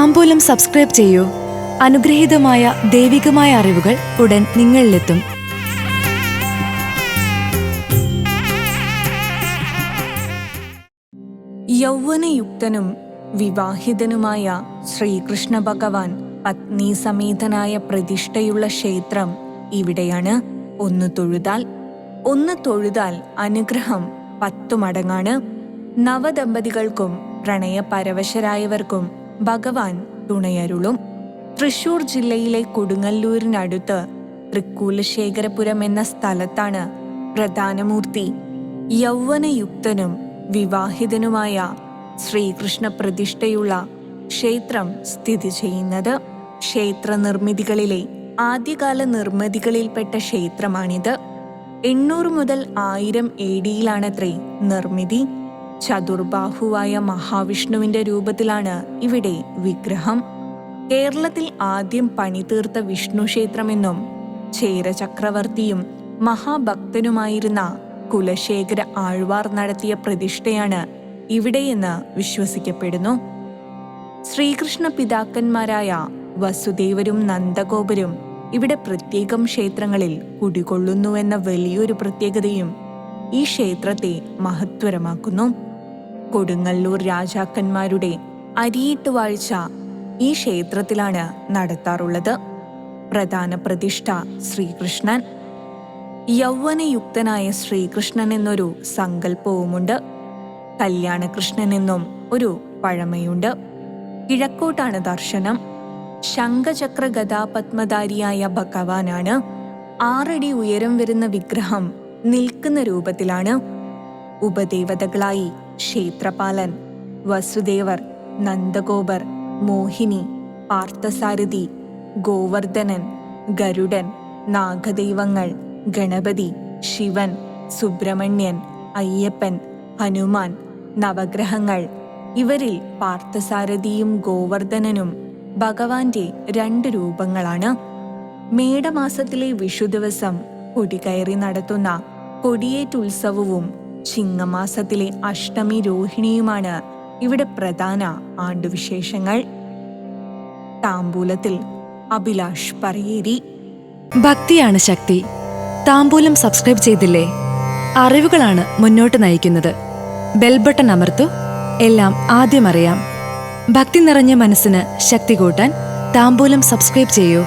താമ്പൂലം subscribe ചെയ്യൂ. അനുഗ്രഹീതമായ ദൈവികമായ അറിവുകൾ ഉടൻ നിങ്ങളിലെത്തും. യൗവനയുക്തനും വിവാഹിതനുമായ ശ്രീകൃഷ്ണ ഭഗവാൻ പത്നി സമേതനായ പ്രതിഷ്ഠയുള്ള ക്ഷേത്രം ഇവിടെയാണ് ഒന്ന് തൊഴുതാൽ. ഒന്ന് തൊഴുതാൽ അനുഗ്രഹം പത്തു മടങ്ങാണ്. നവദമ്പതികൾക്കും പ്രണയപരവശരായവർക്കും ഭഗവാൻ തുണയരുളും. തൃശൂർ ജില്ലയിലെ കൊടുങ്ങല്ലൂരിനടുത്ത് തൃക്കൂലശേഖരപുരം എന്ന സ്ഥലത്താണ് പ്രധാനമൂർത്തി യൗവനയുക്തനും വിവാഹിതനുമായ ശ്രീകൃഷ്ണ പ്രതിഷ്ഠയുള്ള ക്ഷേത്രം സ്ഥിതി ചെയ്യുന്നത്. ക്ഷേത്ര നിർമ്മിതികളിലെ ആദ്യകാല നിർമ്മിതികളിൽപ്പെട്ട ക്ഷേത്രമാണിത്. എണ്ണൂറ് മുതൽ ആയിരം എ ഡിയിലാണത്രേ നിർമ്മിതി. ചതുർബാഹുവായ മഹാവിഷ്ണുവിന്റെ രൂപത്തിലാണ് ഇവിടെ വിഗ്രഹം. കേരളത്തിൽ ആദ്യം പണിതീർത്ത വിഷ്ണു ക്ഷേത്രമെന്നും ചേര ചക്രവർത്തിയും മഹാഭക്തനുമായിരുന്ന കുലശേഖര ആഴ്വാർ നടത്തിയ പ്രതിഷ്ഠയാണ് ഇവിടെയെന്ന് വിശ്വസിക്കപ്പെടുന്നു. ശ്രീകൃഷ്ണ പിതാക്കന്മാരായ വസുദേവരും നന്ദഗോപരും ഇവിടെ പ്രത്യേകം ക്ഷേത്രങ്ങളിൽ കുടികൊള്ളുന്നുവെന്ന വലിയൊരു പ്രത്യേകതയും ഈ ക്ഷേത്രത്തെ മഹത്വരമാക്കുന്നു. കൊടുങ്ങല്ലൂർ രാജാക്കന്മാരുടെ അരിയിട്ട് വാഴ്ച ഈ ക്ഷേത്രത്തിലാണ് നടത്താറുള്ളത്. പ്രധാന പ്രതിഷ്ഠ ശ്രീകൃഷ്ണൻ. യൗവനയുക്തനായ ശ്രീകൃഷ്ണൻ എന്നൊരു സങ്കല്പവുമുണ്ട്. കല്യാണകൃഷ്ണൻ എന്നും ഒരു പഴമയുണ്ട്. കിഴക്കോട്ടാണ് ദർശനം. ശംഖചക്ര ഗതാപത്മധാരിയായ ഭഗവാനാണ്. ആറടി ഉയരം വരുന്ന വിഗ്രഹം നിൽക്കുന്ന രൂപത്തിലാണ്. ഉപദേവതകളായി ക്ഷേത്രപാലൻ വസുദേവർ നന്ദഗോപർ മോഹിനി പാർത്ഥസാരഥി ഗോവർദ്ധനൻ ഗരുഡൻ നാഗദൈവങ്ങൾ ഗണപതി ശിവൻ സുബ്രഹ്മണ്യൻ അയ്യപ്പൻ ഹനുമാൻ നവഗ്രഹങ്ങൾ. ഇവരിൽ പാർത്ഥസാരഥിയും ഗോവർദ്ധനനും ഭഗവാന്റെ രണ്ട് രൂപങ്ങളാണ്. മേടമാസത്തിലെ വിഷു ദിവസം കൊടികയറി നടത്തുന്ന കൊടിയേറ്റുത്സവവും ചിങ്ങമാസത്തിലെ അഷ്ടമി രോഹിണിയുമാണ് ഇവിടെ പ്രധാന ആണ്ടുവിശേഷങ്ങൾ. താമ്പൂലത്തിൽ അഭിലാഷ് പറയേരി. ഭക്തിയാണ് ശക്തി. താമ്പൂലം സബ്സ്ക്രൈബ് ചെയ്തില്ലേ? അറിവുകളാണ് മുന്നോട്ട് നയിക്കുന്നത്. ബെൽ ബട്ടൺ അമർത്തു. എല്ലാം ആദ്യം അറിയാം. ഭക്തി നിറഞ്ഞ മനസ്സിന് ശക്തി കൂട്ടാൻ താമ്പൂലം സബ്സ്ക്രൈബ് ചെയ്യൂ.